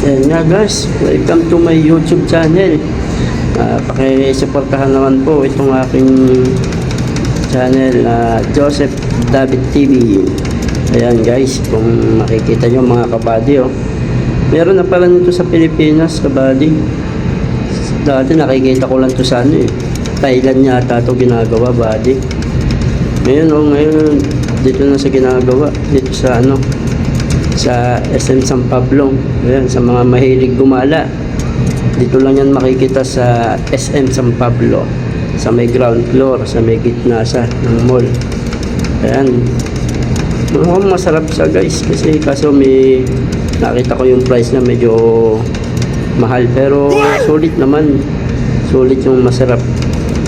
Ayan nga guys, welcome to my YouTube channel. Uh, pakisuportahan naman po itong aking channel na Joseph David TV. Ayan guys, kung makikita nyo mga kabady oh. Meron na pala nito sa Pilipinas kabady. Dati nakikita ko lang to sa ano eh. Thailand yata ito ginagawa body. Ngayon oh, ngayon dito na sa ginagawa. Dito sa ano, sa SM San Pablo. Ayan, sa mga mahilig gumala. Dito lang yan makikita sa SM San Pablo. Sa may ground floor, sa may gitna sa ng mall. Ayan. Mukhang masarap siya guys kasi kaso may nakita ko yung price na medyo mahal pero sulit naman. Sulit yung masarap.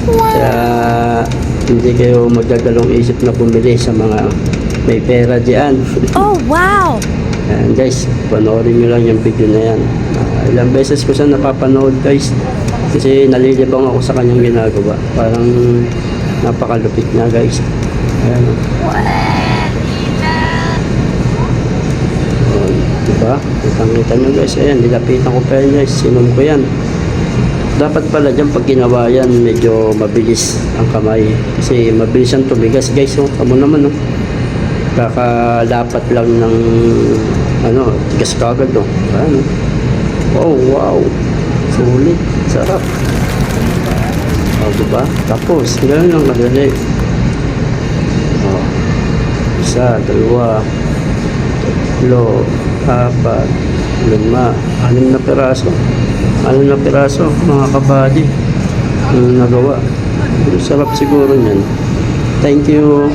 Kaya hindi kayo magdadalong isip na bumili sa mga may pera diyan. Oh, wow! Ayan guys, panoorin nyo lang yung video na yan. Ah, ilang beses ko siya napapanood guys. Kasi nalilibang ako sa kanyang ginagawa. Parang napakalupit niya guys. Ayan. Oh, diba? Kitang-kita nyo guys. Ayan, nilapitan ko pa yan guys. Sinom ko yan. Dapat pala dyan pag ginawa yan, medyo mabilis ang kamay. Kasi mabilis ang tumigas guys. Oh. Kamo naman oh kakalapat lang ng ano, tigas kagad no. Ano? Oh, wow. Sulit. Sarap. Oh, diba? Tapos, ganun lang kadali. Oh. Isa, dalawa, tatlo, apat, lima, anim na piraso. Anim na piraso, mga kabady. Ano nagawa? Sarap siguro niyan. Thank you.